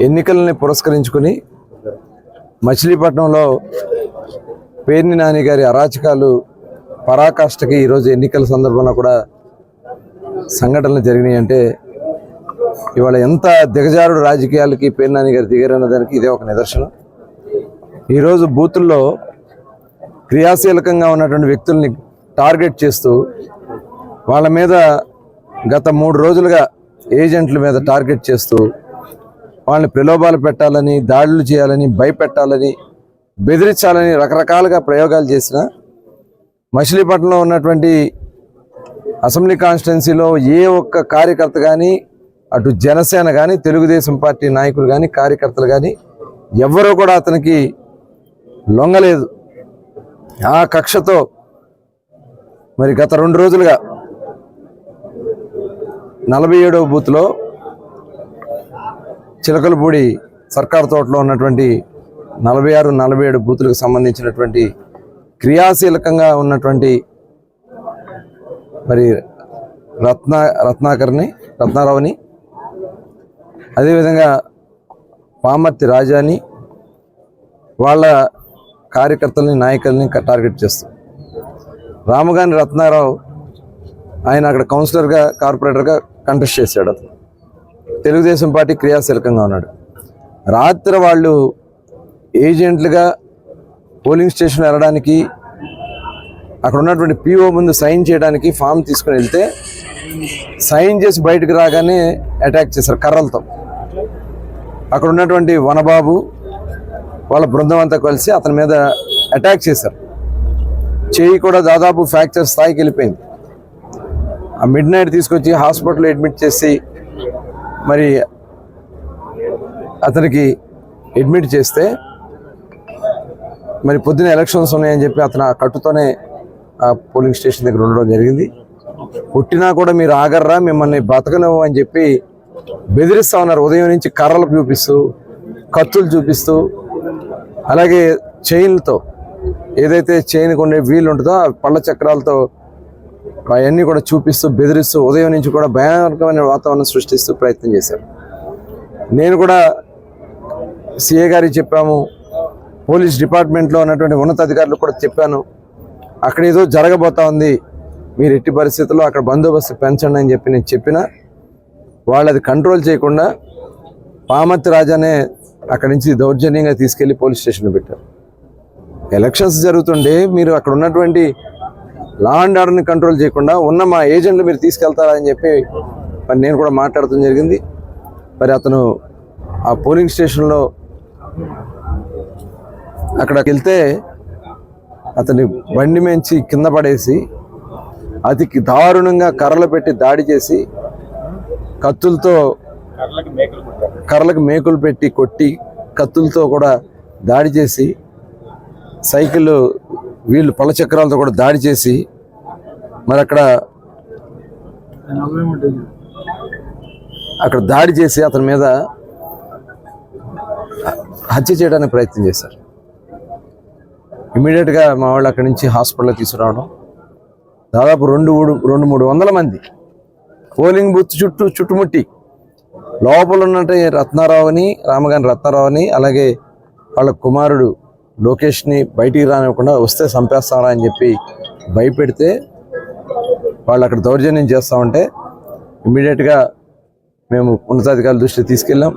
ఎన్నికలని పురస్కరించుకుని మచిలీపట్నంలో పేర్ని నాని గారి అరాచకాలు పరాకాష్ఠకి ఈరోజు ఎన్నికల సందర్భంలో కూడా సంఘటనలు జరిగినాయి అంటే ఇవాళ ఎంత దిగజారుడు రాజకీయాలకి పేర్ని నాని గారు దిగారన్న దానికి ఇదే ఒక నిదర్శనం. ఈరోజు బూతుల్లో క్రియాశీలకంగా ఉన్నటువంటి వ్యక్తుల్ని టార్గెట్ చేస్తూ వాళ్ళ మీద గత మూడు రోజులుగా ఏజెంట్ల మీద టార్గెట్ చేస్తూ వాళ్ళని ప్రలోభాలు పెట్టాలని దాడులు చేయాలని భయపెట్టాలని బెదిరించాలని రకరకాలుగా ప్రయోగాలు చేసిన మచిలీపట్నంలో ఉన్నటువంటి అసెంబ్లీ కాన్స్టిట్యున్సీలో ఏ ఒక్క కార్యకర్త కానీ అటు జనసేన కానీ తెలుగుదేశం పార్టీ నాయకులు కానీ కార్యకర్తలు కానీ ఎవ్వరూ కూడా అతనికి లొంగలేదు. ఆ కక్షతో మరి గత రెండు రోజులుగా నలభై ఏడవ బూత్లో చిలకలపూడి సర్కార్ తోటలో ఉన్నటువంటి నలభై ఆరు నలభై ఏడు బూతులకు సంబంధించినటువంటి క్రియాశీలకంగా ఉన్నటువంటి మరి రత్న రత్నాకర్ని రత్నారావుని అదేవిధంగా పామర్తి రాజాని వాళ్ళ కార్యకర్తల్ని నాయకుల్ని టార్గెట్ చేస్తారు రామగాని రత్నారావు ఆయన అక్కడ కౌన్సిలర్గా కార్పొరేటర్గా కంటెస్ట్ చేశాడు అతను. తెలుగుదేశం పార్టీ క్రియాశీలకంగా ఉన్నాడు. రాత్రి వాళ్ళు ఏజెంట్లుగా పోలింగ్ స్టేషన్ వెళ్ళడానికి అక్కడ ఉన్నటువంటి పిఓ ముందు సైన్ చేయడానికి ఫామ్ తీసుకుని వెళ్తే సైన్ చేసి బయటకు రాగానే అటాక్ చేశారు కర్రలతో. అక్కడ ఉన్నటువంటి వనబాబు వాళ్ళ బృందం అంతా కలిసి అతని మీద అటాక్ చేశారు. చేయి కూడా దాదాపు ఫ్రాక్చర్ స్థాయికి వెళ్ళిపోయింది. ఆ మిడ్ నైట్ తీసుకొచ్చి హాస్పిటల్లో అడ్మిట్ చేసి మరి అతనికి అడ్మిట్ చేస్తే మరి పొద్దున ఎలక్షన్స్ ఉన్నాయని చెప్పి అతను ఆ కట్టుతోనే ఆ పోలింగ్ స్టేషన్ దగ్గర ఉండడం జరిగింది. పుట్టినా కూడా మీరు ఆగర్రా మిమ్మల్ని బతకనివ్వు అని చెప్పి బెదిరిస్తా ఉన్నారు. ఉదయం నుంచి కర్రలు చూపిస్తూ కత్తులు చూపిస్తూ అలాగే చైన్లతో ఏదైతే చైన్కి ఉండే వీలు ఉంటుందో ఆ పళ్ళ చక్రాలతో అవన్నీ కూడా చూపిస్తూ బెదిరిస్తూ ఉదయం నుంచి కూడా భయానకమైన వాతావరణం సృష్టిస్తూ ప్రయత్నం చేశారు. నేను కూడా సిఏ గారికి చెప్పాము పోలీస్ డిపార్ట్మెంట్లో ఉన్నటువంటి ఉన్నతాధికారులు కూడా చెప్పాను అక్కడ ఏదో జరగబోతా ఉంది మీరు ఎట్టి పరిస్థితుల్లో అక్కడ బందోబస్తు పెంచండి అని చెప్పి నేను చెప్పిన. వాళ్ళు అది కంట్రోల్ చేయకుండా పామతి రాజానే అక్కడి నుంచి దౌర్జన్యంగా తీసుకెళ్ళి పోలీస్ స్టేషన్లో పెట్టారు. ఎలక్షన్స్ జరుగుతుండే మీరు అక్కడ ఉన్నటువంటి లా అండ్ ఆర్డర్ని కంట్రోల్ చేయకుండా ఉన్న మా ఏజెంట్లు మీరు తీసుకెళ్తారా అని చెప్పి మరి నేను కూడా మాట్లాడటం జరిగింది. మరి అతను ఆ పోలింగ్ స్టేషన్లో అక్కడికి వెళ్తే అతని బండి మేంచి కింద పడేసి అతి దారుణంగా కర్రలు పెట్టి దాడి చేసి కత్తులతో కర్రలకు మేకులు పెట్టి కొట్టి కత్తులతో కూడా దాడి చేసి సైకిల్ వీళ్ళు పళ్ళ చక్రాలతో కూడా దాడి చేసి మరి అక్కడ అక్కడ దాడి చేసి అతని మీద హత్య చేయడానికి ప్రయత్నం చేశారు. ఇమీడియట్గా మా వాళ్ళు అక్కడి నుంచి హాస్పిటల్లో తీసుకురావడం. దాదాపు రెండు మూడు రెండు మూడు వందల మంది. పోలింగ్ బూత్ చుట్టూ చుట్టుముట్టి. లోపల ఉన్నట్టు రత్నారావుని రామగాని రత్నారావుని అలాగే వాళ్ళ కుమారుడు లోకేష్ని బయటికి రానివ్వకుండా వస్తే చంపేస్తారా అని చెప్పి భయపెడితే వాళ్ళు అక్కడ దౌర్జన్యం చేస్తా ఉంటే ఇమ్మీడియట్గా మేము ఉన్నతాధికారుల దృష్టికి తీసుకెళ్ళాం.